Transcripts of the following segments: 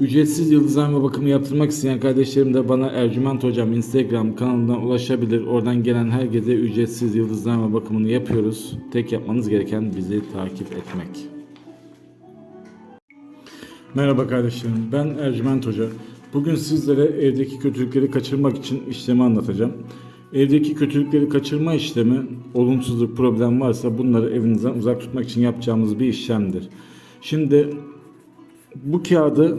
Ücretsiz yıldızlama bakımı yaptırmak isteyen kardeşlerim de bana Ercüment Hocam Instagram kanalından ulaşabilir. Oradan gelen herkese ücretsiz yıldızlama bakımını yapıyoruz. Tek yapmanız gereken bizi takip etmek. Merhaba kardeşlerim, ben Ercüment Hoca. Bugün sizlere evdeki kötülükleri kaçırmak için işlemi anlatacağım. Evdeki kötülükleri kaçırma işlemi, olumsuzluk, problem varsa bunları evinizden uzak tutmak için yapacağımız bir işlemdir. Şimdi bu kağıdı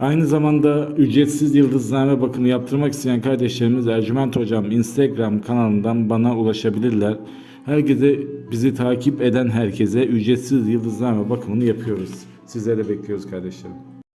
Aynı zamanda ücretsiz yıldızname bakımı yaptırmak isteyen kardeşlerimiz Ercüment Hocam Instagram kanalından bana ulaşabilirler. Herkese bizi takip eden herkese ücretsiz yıldızname bakımını yapıyoruz. Sizleri bekliyoruz kardeşlerim.